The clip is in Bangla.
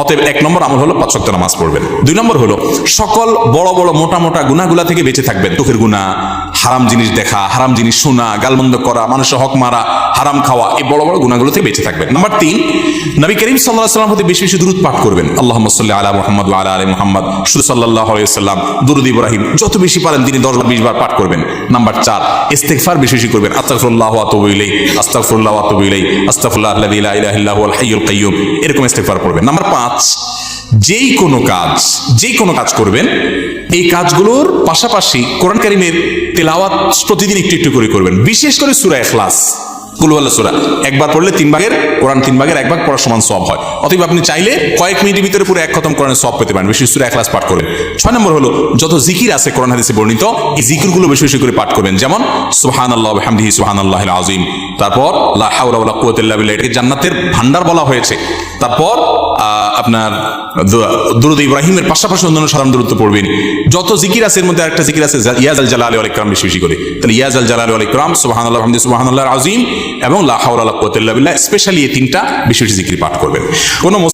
অতএব এক নম্বর আমল হলো পাঁচ ওয়াক্ত নামাজ পড়বেন। দুই নম্বর হলো সকল বড় বড় মোটা মোটা গুনাগুলা থেকে বেঁচে থাকবেন। চোখের গুণা হারাম জিনিস দেখা, হারাম জিনিস শোনা, গালমন্দ করা, মানুষের হক মারা, হারাম খাওয়া, এই বড় বড় গুণাগুলো থেকে বেঁচে থাকবেন। নাম্বার তিন, নবী করিম সাল্লাহ সাল্লাম হতে বেশি বেশি দূরত পাঠ করবেন। আল্লাহ সাল্লাহ আলা মোহাম্মদ আলা আলী মোহাম্মদ। শুধু সাল্লাহ সাল্লাম দুরুদ ইব্রাহিম, যত বেশি পারেন তিনি দশ বিশ বার পাঠ করবেন। নাম্বার চার ইস্তেকফার বেশি বেশি করবেন। আস্তাগফিরুল্লাহ ওয়া আতুবু ইলাইহি, আস্তাগফিরুল্লাহ ওয়া আতুবু ইলাইহি, আস্তাগফিরুল্লাহ আল্লাযী লা ইলাহা ইল্লা হুয়াল হাইয়ুল কাইয়্যুম, এরকম ইস্তেগফার করবেন নাম্বার পাঁচ যেই কোনো কাজ, যেই কোনো কাজ করবেন, এই কাজগুলোর পাশাপাশি কোরআন কারিমের তেলাওয়াত প্রতিদিন একটু একটু করে করবেন। বিশেষ করে সুরা এখলাস কুলওয়াল্লা সুরা। একবার পড়লে তিন ভাগের কোরআন তিন ভাগের এক ভাগ পড়ার সমান সব হয়। অতএব আপনি চাইলে কয়েক মিনিটের ভিতরে পুরো এক খতম কোরআনের সব পেতে পারেন। বেশি সুরা এক ক্লাস পাঠ করবেন। ছয় নম্বর হলো, যত জিকির আছে কোরআন হাদিসে বর্ণিত, এই জিকিরগুলো বেশি বেশি করে পাঠ করবেন। যেমন সুহান আল্লাহ হামদিহি সুহান আল্লাহ আজিম তারপর, লা হাওলা ওয়ালা কুওয়াতা ইল্লা বিল্লাহ এটাকে জান্নাতের ভান্ডার বলা হয়েছে? তারপর আপনার দুরুদ ইব্রাহিমের পাশাপাশি অন্যান্য সাধারণ দূরত্ব পড়বেন। যত জিকির আছে, এর মধ্যে একটা জিকির আছে ইয়াজ আল জালালি ওয়াল ইকরাম বেশি বেশি করে। তাহলে ইয়াজ আল জালালি ওয়াল ইকরাম, সুবহানাল্লাহ হামদি সুবহানাল্লাহ আজিম এবং লা হাওলা ওয়ালা কুওয়াতা ইল্লা বিল্লাহ, স্পেশালি তিনটা বিষয়টি জিক্রি পাঠ করবেন। কোনো